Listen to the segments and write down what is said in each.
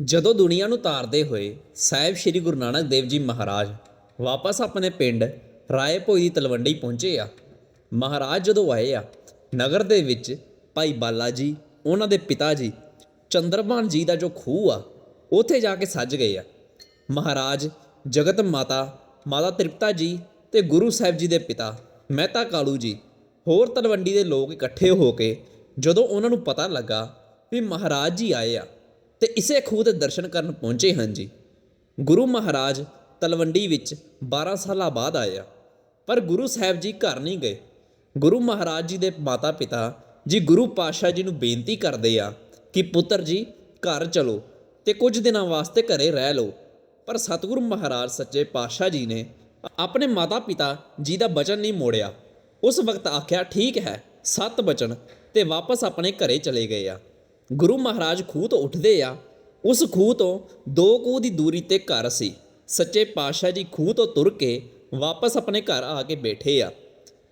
ਜਦੋਂ ਦੁਨੀਆ ਨੂੰ ਤਾਰਦੇ ਹੋਏ ਸਾਹਿਬ ਸ੍ਰੀ ਗੁਰੂ ਨਾਨਕ ਦੇਵ ਜੀ ਮਹਾਰਾਜ ਵਾਪਸ ਆਪਣੇ ਪਿੰਡ ਰਾਏ ਭੋਈ ਦੀ ਤਲਵੰਡੀ ਪਹੁੰਚੇ ਆ। ਮਹਾਰਾਜ ਜਦੋਂ ਆਏ ਆ, ਨਗਰ ਦੇ ਵਿੱਚ ਭਾਈ ਬਾਲਾ ਜੀ, ਉਹਨਾਂ ਦੇ ਪਿਤਾ ਜੀ ਚੰਦਰਬਾਨ ਜੀ ਦਾ ਜੋ ਖੂਹ ਆ, ਉੱਥੇ ਜਾ ਕੇ ਸੱਜ ਗਏ ਆ। ਮਹਾਰਾਜ, ਜਗਤ ਮਾਤਾ ਮਾਤਾ ਤ੍ਰਿਪਤਾ ਜੀ ਤੇ ਗੁਰੂ ਸਾਹਿਬ ਜੀ ਦੇ ਪਿਤਾ, ਮਹਿਤਾ ਕਾਲੂ ਜੀ, ਹੋਰ ਤਲਵੰਡੀ ਦੇ ਲੋਕ ਇਕੱਠੇ ਹੋ ਕੇ ਜਦੋਂ ਉਹਨਾਂ ਨੂੰ ਪਤਾ ਲੱਗਾ ਵੀ ਮਹਾਰਾਜ ਜੀ ਆਏ ਆ ਤੇ ਇਸੇ ਖੂਹ ਦੇ ਦਰਸ਼ਨ ਕਰਨ ਪਹੁੰਚੇ ਹਨ ਜੀ। ਗੁਰੂ ਮਹਾਰਾਜ ਤਲਵੰਡੀ ਵਿੱਚ 12 ਸਾਲਾਂ ਬਾਅਦ ਆਏ ਆ। ਪਰ ਗੁਰੂ ਸਾਹਿਬ ਜੀ ਘਰ ਨਹੀਂ ਗਏ। ਗੁਰੂ ਮਹਾਰਾਜ ਜੀ ਦੇ ਮਾਤਾ ਪਿਤਾ ਜੀ ਗੁਰੂ ਪਾਤਸ਼ਾਹ ਜੀ ਨੂੰ ਬੇਨਤੀ ਕਰਦੇ ਆ ਕਿ ਪੁੱਤਰ ਜੀ, ਘਰ ਚਲੋ ਤੇ ਕੁਝ ਦਿਨਾਂ ਵਾਸਤੇ ਘਰੇ ਰਹਿ ਲਓ। ਪਰ ਸਤਿਗੁਰੂ ਮਹਾਰਾਜ ਸੱਚੇ ਪਾਤਸ਼ਾਹ ਜੀ ਨੇ ਆਪਣੇ ਮਾਤਾ ਪਿਤਾ ਜੀ ਦਾ ਬਚਨ ਨਹੀਂ ਮੋੜਿਆ। ਉਸ ਵਕਤ ਆਖਿਆ, ਠੀਕ ਹੈ, ਸੱਤ ਬਚਨ ਤੇ ਵਾਪਸ ਆਪਣੇ ਘਰੇ ਚਲੇ ਗਏ ਆ। ਗੁਰੂ ਮਹਾਰਾਜ ਖੂਹ ਤੋਂ ਉੱਠਦੇ ਆ, ਉਸ ਖੂਹ ਤੋਂ ਦੋ ਕੋਹ ਦੀ ਦੂਰੀ ਤੇ ਘਰ ਸੀ। ਸੱਚੇ ਪਾਤਸ਼ਾਹ ਜੀ ਖੂਹ ਤੋਂ ਤੁਰ ਕੇ ਵਾਪਸ ਆਪਣੇ ਘਰ ਆ ਕੇ ਬੈਠੇ ਆ।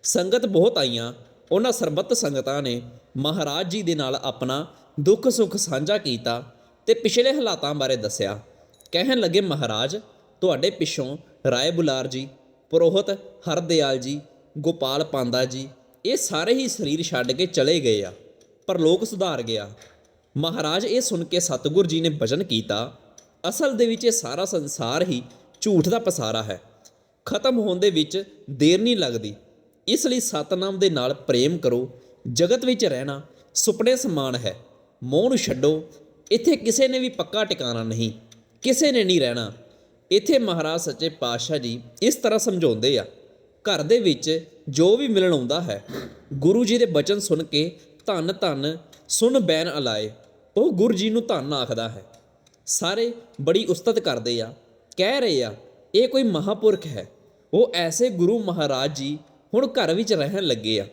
ਸੰਗਤ ਬਹੁਤ ਆਈਆਂ। ਉਹਨਾਂ ਸਰਬੱਤ ਸੰਗਤਾਂ ਨੇ ਮਹਾਰਾਜ ਜੀ ਦੇ ਨਾਲ ਆਪਣਾ ਦੁੱਖ ਸੁੱਖ ਸਾਂਝਾ ਕੀਤਾ ਤੇ ਪਿਛਲੇ ਹਾਲਾਤਾਂ ਬਾਰੇ ਦੱਸਿਆ। ਕਹਿਣ ਲੱਗੇ, ਮਹਾਰਾਜ, ਤੁਹਾਡੇ ਪਿੱਛੋਂ ਰਾਏ ਬੁਲਾਰ ਜੀ, ਪੁਰੋਹਿਤ ਹਰਦਿਆਲ ਜੀ, ਗੋਪਾਲ ਪਾਂਦਾ ਜੀ, ਇਹ ਸਾਰੇ ਹੀ ਸਰੀਰ ਛੱਡ ਕੇ ਚਲੇ ਗਏ ਆ ਪਰ ਲੋਕ ਸੁਧਾਰ ਗਿਆ। ਮਹਾਰਾਜ ਇਹ ਸੁਣ ਕੇ ਸਤਿਗੁਰ ਜੀ ਨੇ ਬਚਨ ਕੀਤਾ। ਅਸਲ ਦੇ ਵਿੱਚ ਇਹ ਸਾਰਾ ਸੰਸਾਰ ਹੀ ਝੂਠ ਦਾ ਪਸਾਰਾ ਹੈ। ਖਤਮ ਹੋਣ ਦੇ ਵਿੱਚ ਦੇਰ ਨਹੀਂ ਲੱਗਦੀ। ਇਸ ਲਈ ਸਤਨਾਮ ਦੇ ਨਾਲ ਪ੍ਰੇਮ ਕਰੋ। ਜਗਤ ਵਿੱਚ ਰਹਿਣਾ ਸੁਪਨੇ ਸਮਾਨ ਹੈ। ਮੋਹ ਨੂੰ ਛੱਡੋ। ਇੱਥੇ ਕਿਸੇ ਨੇ ਵੀ ਪੱਕਾ ਟਿਕਾਣਾ ਨਹੀਂ। ਕਿਸੇ ਨੇ ਨਹੀਂ ਰਹਿਣਾ। ਇੱਥੇ ਮਹਾਰਾਜ ਸੱਚੇ ਪਾਤਸ਼ਾਹ ਜੀ ਇਸ ਤਰ੍ਹਾਂ ਸਮਝਾਉਂਦੇ ਆ। ਘਰ ਦੇ ਵਿੱਚ ਜੋ ਵੀ ਮਿਲਣ ਆਉਂਦਾ ਹੈ। ਗੁਰੂ ਜੀ ਦੇ ਬਚਨ ਸੁਣ ਕੇ ਧੰਨ ਧੰਨ ਸੁਣ ਬੈਨ ਅਲਾਏ, ਉਹ ਗੁਰੂ ਜੀ ਨੂੰ ਧੰਨ ਆਖਦਾ ਹੈ। ਸਾਰੇ ਬੜੀ ਉਸਤਤ ਕਰਦੇ ਆ, ਕਹਿ ਰਹੇ ਆ, ਇਹ ਕੋਈ ਮਹਾਪੁਰਖ ਹੈ। ਉਹ ਐਸੇ ਗੁਰੂ ਮਹਾਰਾਜ ਜੀ ਹੁਣ ਘਰ ਵਿੱਚ ਰਹਿਣ ਲੱਗੇ ਆ,